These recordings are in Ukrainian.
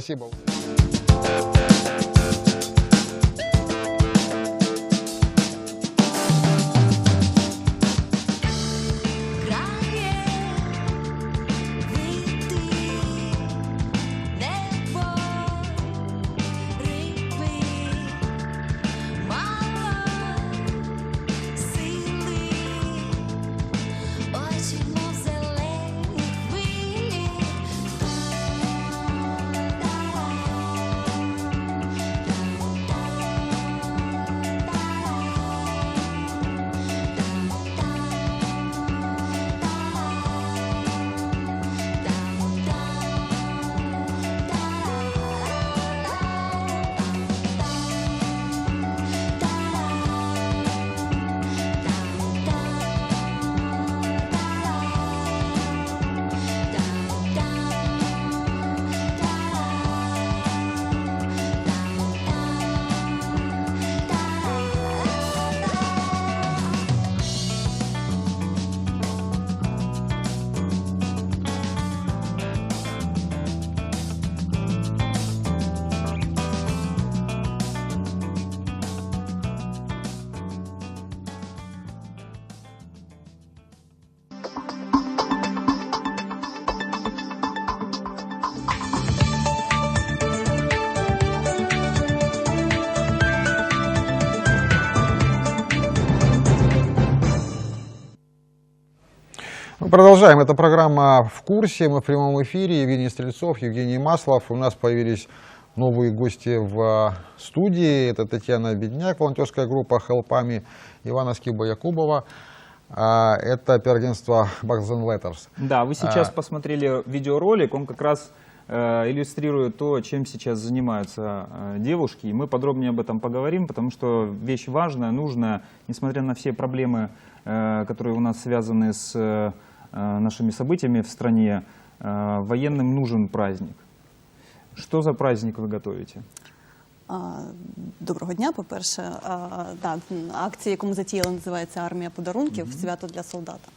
Спасибо. Мы продолжаем. Это программа «В курсе». Мы в прямом эфире. Евгений Стрельцов, Евгений Маслов. У нас появились новые гости в а, студии. Это Татьяна Бедняк, волонтерская группа «Хелпами», Ивана Скиба-Якубова. А, Это пиар-агентство Bugs Letters. Да, вы сейчас А. посмотрели видеоролик, он как раз э, иллюстрирует то, чем сейчас занимаются э, девушки, и мы подробнее об этом поговорим, потому что вещь важная, нужная, несмотря на все проблемы, э, которые у нас связаны с нашими событиями в стране, э, военным нужен праздник. Что за праздник вы готовите? А, Доброго дня. По-перше, А, так, акція, яку ми затіяли, називається Армія подарунків свято для солдата.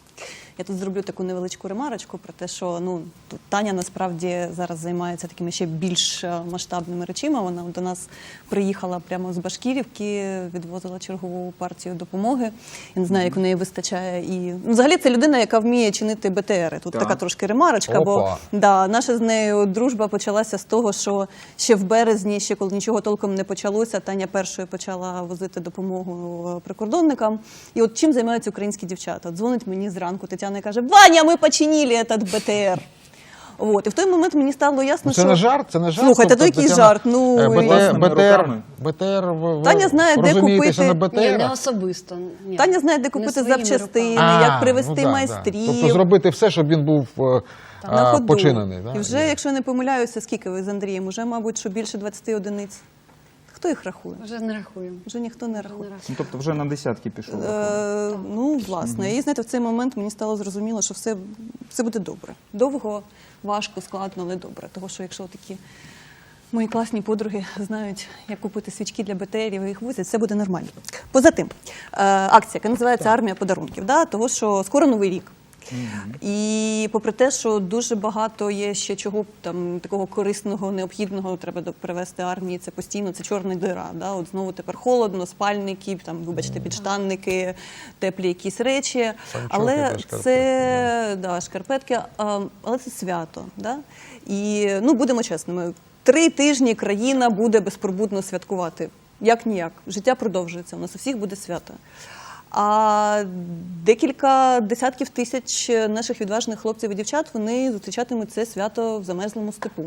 Я тут зроблю таку невеличку ремарочку про те, що ну тут Таня насправді зараз займається такими ще більш е, масштабними речима. Вона до нас приїхала прямо з Башкірівки, відвозила чергову партію допомоги. Я не знаю, як у неї вистачає. І ну, взагалі це людина, яка вміє чинити БТРи. Тут Так. така трошки ремарочка, бо Да, наша з нею дружба почалася з того, що ще в березні, ще коли нічого толком не почалося, Таня першою почала возити допомогу прикордонникам. І от чим займаються українські дівчата? Дзвонить мені зранку Тетяна і каже: Ваня, ми починили этот БТР. От, і в той момент мені стало ясно, Ну, Це що не жарт, це не жарт. Слухайте, то Тобто, який жарт? Ну, е, БТР, БТР. БТР, ви, Таня знає, де розумієтеся купити. на БТР? Не особисто. Ні. Таня знає, де купити своїми запчастини, руками. як привезти ну да, майстрів. Да. Тобто зробити все, щоб він був е, на а, ходу. починений. Да? І вже, якщо я не помиляюся, скільки ви з Андрієм? Уже, мабуть, що більше 20 одиниць. Хто їх рахує? Вже не рахуємо. Вже ніхто не рахує. не Ну, тобто вже на десятки пішов. Е, ну, власне, і знаєте, в цей момент мені стало зрозуміло, що все, все буде добре. Довго, важко, складно, але добре. Тому що якщо такі мої класні подруги знають, як купити свічки для БТРів і їх возять, все буде нормально. Поза тим, е, акція, яка називається Армія подарунків, да? того що скоро новий рік. І попри те, що дуже багато є ще чого там такого корисного, необхідного треба привезти армії. Це постійно це чорна дира. Да? От знову тепер холодно, спальники, там, вибачте, підштанники, теплі якісь речі. Але це да, шкарпетки, але це свято. Да? І ну будемо чесними. Три тижні країна буде безпробудно святкувати. Як ніяк. Життя продовжується. У нас у всіх буде свято. А декілька десятків тисяч наших відважних хлопців і дівчат вони зустрічатимуть це свято в замерзлому степу.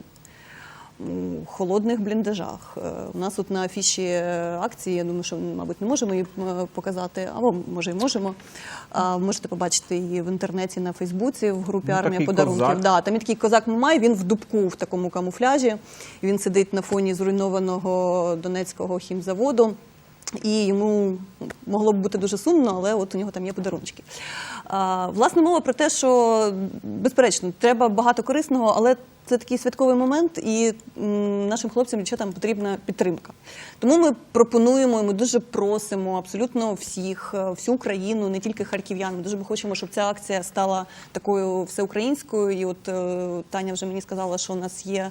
У холодних бліндажах. Е, У нас тут на афіші е, акції, я думаю, що, мабуть, не можемо її показати, або може і можемо. А, Можете побачити її в інтернеті на Фейсбуці, в групі Ну, Армія подарунків. козак. Да, там є такий козак Мамай, він в дубку в такому камуфляжі. Він сидить на фоні зруйнованого Донецького хімзаводу. І йому могло б бути дуже сумно, але от у нього там є подарунки. Власне, мова про те, що безперечно, треба багато корисного, але це такий святковий момент, і нашим хлопцям дівчатам потрібна підтримка. Тому ми пропонуємо, і ми дуже просимо абсолютно всіх, е, всю Україну, не тільки харків'ян. Ми дуже би хочемо, щоб ця акція стала такою всеукраїнською. І от е, Таня вже мені сказала, що у нас є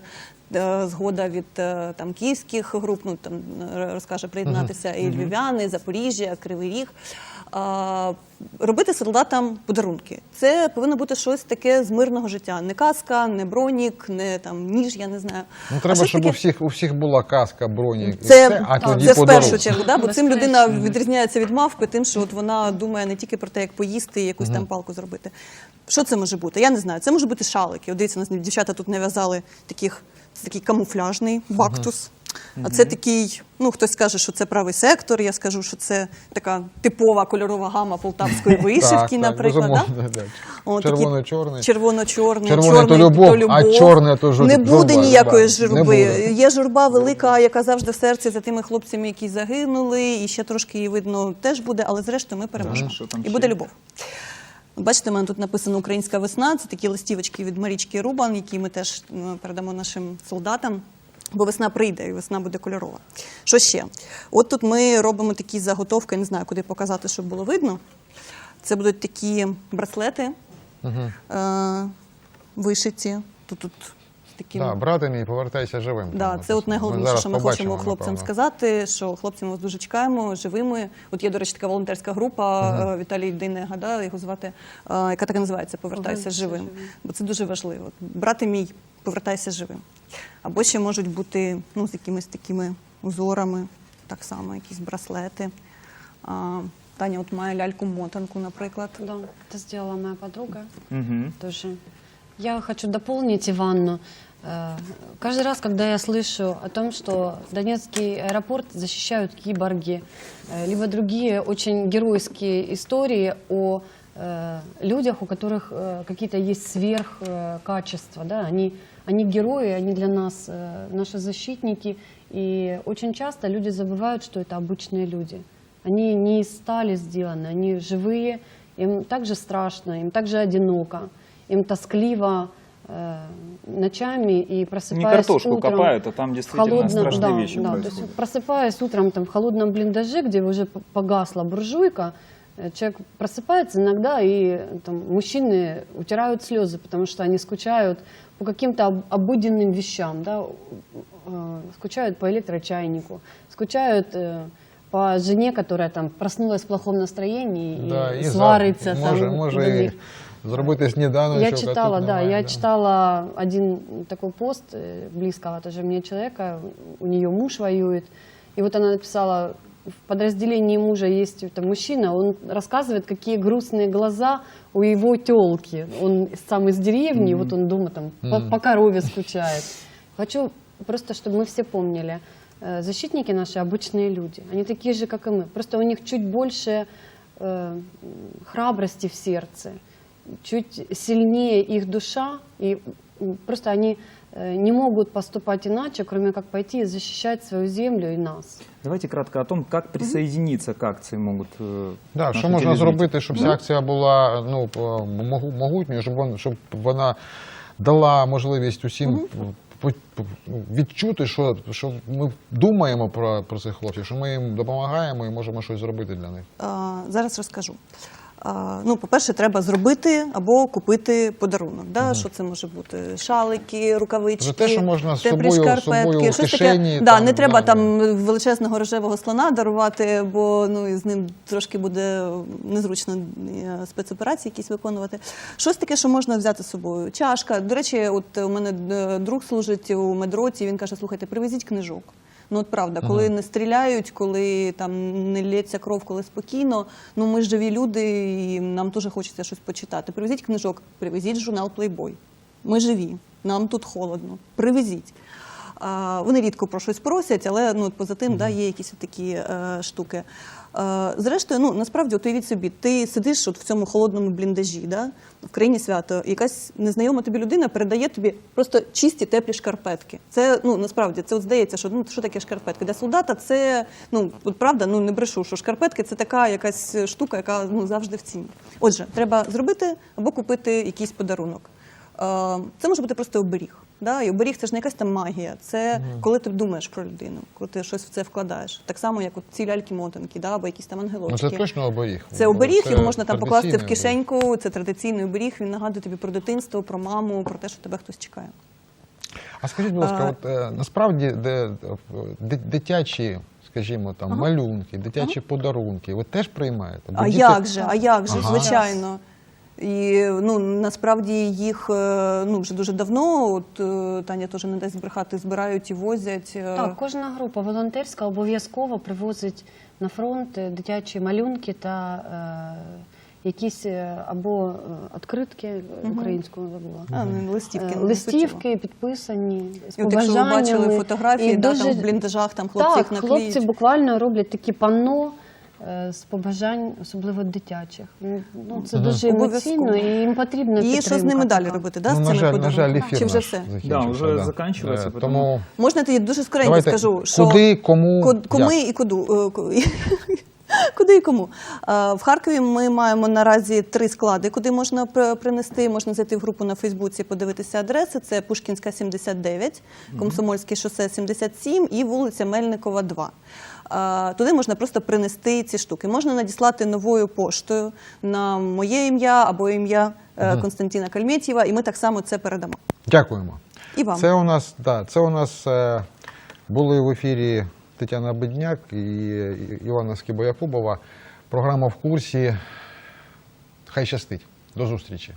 згода від е, там київських груп, ну там е, розкаже приєднатися і львів'яни, Запоріжжя, Кривий Ріг. А, робити солдатам подарунки. Це повинно бути щось таке з мирного життя. Не каска, не бронік, не там ніж, я не знаю. Ну, треба, щоб у всіх, у всіх була каска, бронік. і це, все, а тоді це в першу чергу, да? бо цим людина відрізняється від мавки, тим, що от вона думає не тільки про те, як поїсти і якусь там палку зробити. Що це може бути? Я не знаю. Це може бути шалики. От дивіться, у нас дівчата тут нав'язали таких, це такий камуфляжний бактус. А це такий, ну хтось скаже, що це правий сектор. Я скажу, що це така типова кольорова гама полтавської вишивки, наприклад. Червоно-чорний. Червоно-чорний. Червоний чорний то любов, а чорне то жур- Не буде ніякої журби. Є журба велика, яка завжди в серці за тими хлопцями, які загинули, і ще трошки її видно теж буде, але зрештою ми переможемо. І буде любов. Бачите, у мене тут написано Українська весна. Це такі листівочки від Марічки Рубан, які ми теж ну, передамо нашим солдатам. Бо весна прийде, і весна буде кольорова. Що ще? От тут ми робимо такі заготовки, не знаю, куди показати, щоб було видно. Це будуть такі браслети е- вишиті. Тут, тут з такими Да, брати мій, повертайся живим. Да, це от найголовніше, що ми хочемо хлопцям сказати, що хлопці ми вас дуже чекаємо живими. От є, до речі, така волонтерська група е, Віталій Дейнега, да, його звати, е, яка так і називається Повертайся живим. живим. Бо це дуже важливо. Брати мій, повертайся живим. Або ще можуть бути ну, з якимись такими узорами, так само, якісь браслети. Таня от має ляльку-мотанку, наприклад. Да, это сделала моя подруга Мгм. тоже. Я хочу дополнить Иванну. Э, Каждый раз, когда я слышу о том, что Донецкий аэропорт защищают киборги, э, либо другие очень геройские истории о э, людях, у которых э, какие-то есть сверхкачества, да, они, они герои, они для нас э, наши защитники, и очень часто люди забывают, что это обычные люди. Они не из стали сделаны, они живые, им также страшно, им также одиноко, им тоскливо э, ночами и просыпаясь Не картошку утром копают, а там в действительно страшные да, вещи да, то происходят. есть просыпаясь утром там, в холодном блиндаже, где уже погасла буржуйка, э, человек просыпается иногда, и там, мужчины утирают слезы, потому что они скучают по каким-то об- обыденным вещам, да, э, скучают по электрочайнику, скучают э, по жене, которая там проснулась в плохом настроении Да, и, за- сварится. може, там, може до і них. зробити сніданочок. Я а тут читала, да, немає, я да. читала один такой пост э, близкого тоже мне человека, у нее муж воюет, и вот она написала, в подразделении мужа есть там мужчина, он рассказывает, какие грустные глаза у его телки. Он сам из деревни, вот он дома там по, по корове скучает. Хочу просто, чтобы мы все помнили, э, защитники наши обычные люди, они такие же, как и мы, просто у них чуть больше э, храбрости в сердце, Чуть сильнее их душа, и просто они э, не могут поступать иначе, кроме как пойти и защищать свою землю и нас. Давайте кратко о том, как присоединиться к акции могут э, Да, що можна зробити, щоб ця акція була ну, могутньою, щоб, вон, щоб вона дала можливість усім ну, відчути, що, що ми думаємо про, про цих хлопців, що ми їм допомагаємо і можемо щось зробити для них. А, зараз розкажу. Ну, по-перше, треба зробити або купити подарунок. Да? Що це може бути? Шалики, рукавички, те, що можна теплі собою- шкарпетки, собою щось кишені, таке. Да, не треба да, там величезного рожевого слона дарувати, бо ну, з ним трошки буде незручно е, спецоперації якісь виконувати. Щось таке, що можна взяти з собою. Чашка. До речі, от у мене е, друг служить у медроті, він каже: слухайте, привезіть книжок. Ну от правда, коли не стріляють, коли там не лється кров, коли спокійно. Ну ми ж живі люди, і нам дуже хочеться щось почитати. Привезіть книжок, привезіть журнал Playboy. Ми живі, нам тут холодно. Привезіть. Вони рідко про щось просять, але ну, поза тим да, є якісь такі е, штуки. Е, зрештою, ну насправді, от уявіть собі, ти сидиш от в цьому холодному бліндажі, да, в країні свято, якась незнайома тобі людина передає тобі просто чисті теплі шкарпетки. Це ну насправді це от здається, що ну що таке шкарпетки? Для солдата це ну от правда, ну не брешу, що шкарпетки це така якась штука, яка ну завжди в ціні. Отже, треба зробити або купити якийсь подарунок. Е, Це може бути просто оберіг. Да? І оберіг це ж не якась там магія. Це коли ти думаєш про людину, коли ти щось в це вкладаєш. Так само, як от ці ляльки-мотанки, да? або якісь там Ну ангелочки. це точно оберіг. Це оберіг, його можна там покласти в традиційний оберіг. кишеньку. Це традиційний оберіг. Він нагадує тобі про дитинство, про маму, про те, що тебе хтось чекає. А скажіть, будь ласка, А, от, е, насправді де, де- дитячі, скажімо, там, малюнки, дитячі подарунки, ви теж приймаєте? Бо А діти- як же, а як же, Ага. звичайно. І ну насправді їх е, ну вже дуже давно. От е, Таня теж не дасть брехати, збирають і возять. е, Так, кожна група волонтерська обов'язково привозить на фронт дитячі малюнки та е, якісь або відкритки українською забула. а, ну, листівки. Е, Листівки підписані з І от якщо ви бачили фотографії, І да, дуже- там в бліндажах там хлопці так, їх хлопці буквально роблять такі панно з побажань, особливо дитячих. Ну, Ну, це дуже емоційно і їм потрібна І що з ними далі робити? Да, ну, з на цими жаль, на подарунками? жаль, ефір Чи вже наш все? закінчився. уже закінчується, Е, тому- Тому Можна тоді дуже скоренько Давайте, скажу, що куди, кому, Ко- кому як? і куди. е, ку- Куди і кому? Е, В Харкові ми маємо наразі три склади, куди можна пр- принести. Можна зайти в групу на Фейсбуці, подивитися адреси. Це Пушкінська 79, Комсомольське шосе 77 і вулиця Мельникова 2. Е, Туди можна просто принести ці штуки. Можна надіслати новою поштою на моє ім'я або ім'я е, Константина Кальметьєва, і ми так само це передамо. Дякуємо. І вам. Це у нас, да, це у нас е, були в ефірі Тетяна Бедняк і І- Івана Скибоякубова. Програма в курсі. Хай щастить. До зустрічі.